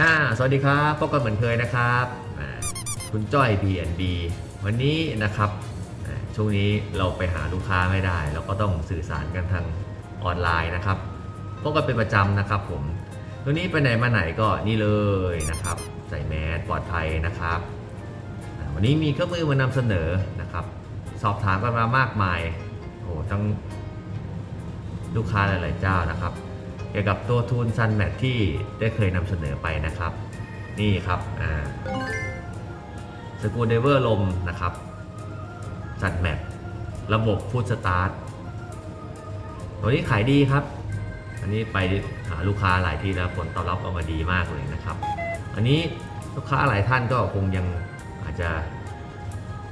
อ่าสวัสดีครับพบกันเหมือนเคยนะครับคุณจ้อย B&B วันนี้นะครับช่วงนี้เราไปหาลูกค้าไม่ได้ เราก็ต้องสื่อสารกันทางออนไลน์นะครับพบกันเป็นประจำนะครับผมวันนี้ไปไหนมาไหนก็นี่เลยนะครับ ใส่แมสปลอดภัยนะครับวันนี้มีเครื่องมือมานำเสนอนะครับ สอบถามกันมามากมายโอ้โหทั้งลูกค้าหลาย ๆ เจ้านะครับ เกี่ยวกับตัวทูนซันแมทที่ได้เคยนำเสนอไปนะครับ นี่ครับอ่าสกูเดเวอร์ลมนะครับซันแมทระบบฟูดสตาร์ทตัวนี้ขายดีครับ อันนี้ไปหาลูกค้าหลายที่แล้วผลตอบรับออกมาดีมากเลยนะครับ อันนี้ลูกค้าหลายท่านก็คงยังอาจจะ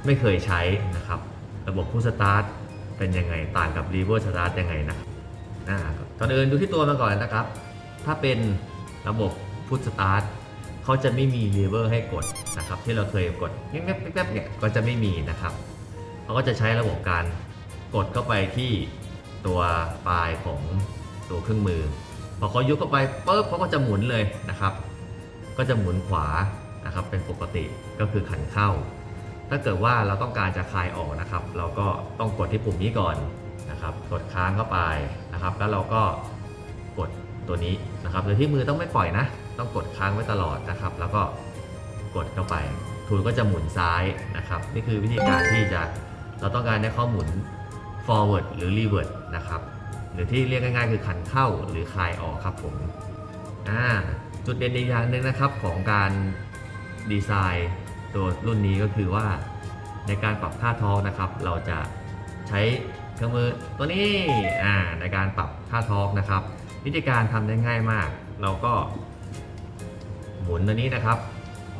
ไม่เคยใช้นะครับ ระบบฟูดสตาร์ทเป็นยังไงต่างกับรีเวอร์สตาร์ทยังไงนะครับ อ่าก่อนอื่นดูที่ตัวมันก่อนนะครับ ถ้าเป็นระบบพุทสตาร์ทเขาจะไม่มีเลเวอร์ให้กดนะครับ ที่เราเคยกดแป๊บๆแป๊บเนี่ยก็จะไม่มีนะครับเขาก็จะใช้ระบบการกดเข้าไปที่ตัวปลายของตัวเครื่องมือ พอเขายุบเข้าไปปุ๊บเขาก็จะหมุนเลยนะครับ ก็จะหมุนขวานะครับเป็นปกติก็คือขันเข้า ถ้าเกิดว่าเราต้องการจะคลายออกนะครับ เราก็ต้องกดที่ปุ่มนี้ก่อน นะครับกดค้างเข้าไปนะครับ แล้วเราก็กดตัวนี้นะครับโดยที่มือต้องไม่ปล่อยนะ ต้องกดค้างไว้ตลอดนะครับ แล้วก็กดเข้าไป ทูลก็จะหมุนซ้ายนะครับ นี่คือวิธีการที่จะเราต้องการให้เขาหมุน forward หรือ revert นะครับ หรือที่เรียกง่ายๆ คือขันเข้าหรือคลายออกครับผมอ่าจุดเด่นอีกอย่างหนึ่งนะครับของการดีไซน์ตัวรุ่นนี้ก็คือว่าในการปรับค่าทอร์กนะครับ เราจะใช้ เครื่องมือตัวนี้อ่าในการปรับค่าทอร์กนะครับ วิธีการทำได้ง่ายมาก เราก็ หมุนตัวนี้นะครับ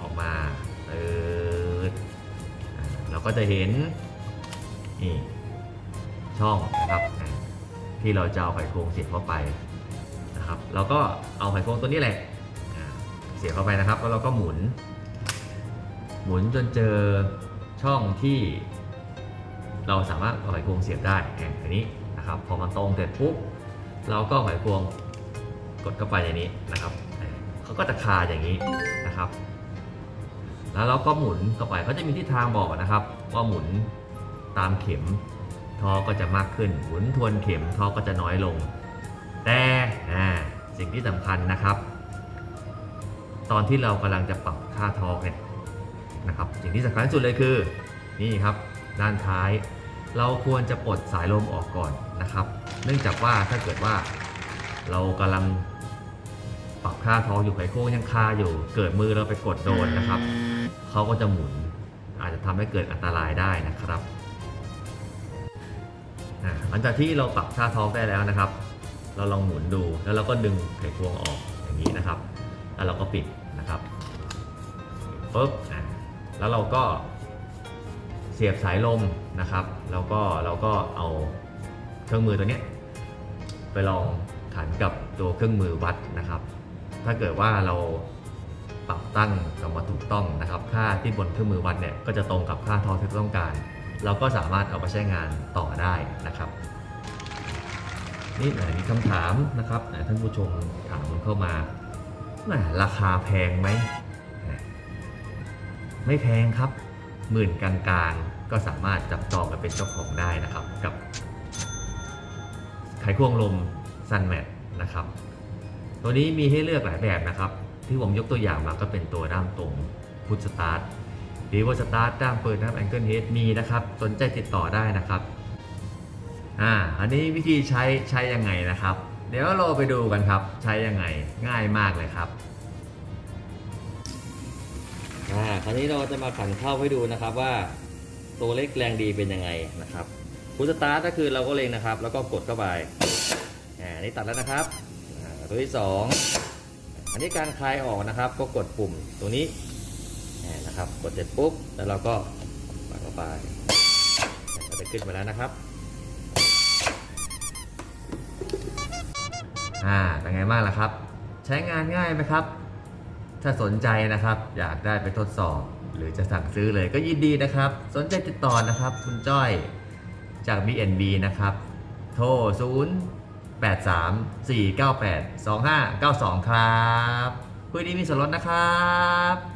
ออกมาเออเราก็จะเห็นนี่ช่องนะครับ ที่เราจะเอาไขควงเสียบเข้าไปนะครับ เราก็เอาไขควงตัวนี้แหละเสียบเข้าไปนะครับแล้วเราก็หมุน หมุนจนเจอช่องที่ เราสามารถเอาไขควงเสียบได้อ่าอันนี้นะครับพอมันตรงเสร็จปุ๊บเราก็เอาไขควงกดเข้าไปอย่างนี้นะครับเขาก็จะคาอย่างนี้นะครับ แล้วเราก็หมุนเข้าไปเขาจะมีทิศทางบอกนะครับ ว่าหมุนตามเข็มทอก็จะมากขึ้น หมุนทวนเข็มทอก็จะน้อยลง แต่สิ่งที่สำคัญนะครับ ตอนที่เรากำลังจะปรับค่าทอเนี่ยนะครับ สิ่งที่สำคัญที่สุดเลยคือ นี่ครับ ด้านท้าย เราควรจะปลดสายลมออกก่อนนะครับ เนื่องจากว่าถ้าเกิดว่า เรากำลังปรับค่าท้อร์กอยู่ไขควงยังคาอยู่ เกิดมือเราไปกดโดนนะครับเขาก็จะหมุน อาจจะทำให้เกิดอันตรายได้นะครับหลังจากที่เราปรับค่าท้อร์กได้แล้วนะครับ เราลองหมุนดูแล้วเราก็ดึงไขควงออกอย่างนี้นะครับ แล้วเราก็ปิดนะครับปุ๊บแล้วเราก็ เสียบสายลมนะครับแล้วก็เราก็เอาเครื่องมือตัวนี้ไปลองขันกับตัวเครื่องมือวัดนะครับ ถ้าเกิดว่าเราปรับตั้งกลับมาถูกต้องนะครับ ค่าที่บนเครื่องมือวัดเนี่ยก็จะตรงกับค่าทอที่ต้องการ เราก็สามารถเอาไปใช้งานต่อได้นะครับ นี่ไหนมีคำถามนะครับไหนท่านผู้ชมถามเข้ามาราคาแพงไหมไม่แพงครับ หมื่นกลางๆ ก็สามารถจับจองกันเป็นเจ้าของได้นะครับ กับไขควงลมซันแมทนะครับ ตัวนี้มีให้เลือกหลายแบบนะครับ ที่ผมยกตัวอย่างมาก็เป็นตัวด้ามตรงพุทสตาร์ทรีเวอร์สตาร์ทด้ามเปิดด้ามแองเกิลเฮดมีนะครับ สนใจติดต่อได้นะครับอ่าอันนี้วิธีใช้ใช้ยังไงนะครับ เดี๋ยวเราไปดูกันครับ ใช้ยังไงง่ายมากเลยครับ คราวนี้เราจะมาขันเข้าให้ดูนะครับว่าตัวเล็กแรงดีเป็นยังไงนะครับพุทสตาร์ทก็คือเราก็เล็งนะครับ แล้วก็กดเข้าไปอ่านี่ตัดแล้วนะครับตัวที่สองอันนี้การคลายออกนะครับ ก็กดปุ่มตัวนี้นะครับกดเสร็จปุ๊บแล้วเราก็ปัดเข้าไปก็จะขึ้นมาแล้วนะครับอ่าเป็นไงบ้างล่ะครับ ใช้งานง่ายไหมครับ ถ้าสนใจนะครับ อยากได้ไปทดสอบ หรือจะสั่งซื้อเลยก็ยินดีนะครับ สนใจติดต่อนะครับ คุณจ้อยจาก BNB นะครับ โทร 0 8 3 4 9 8 2 5 9 2 ครับคุยดีมีส่วนลดนะครับ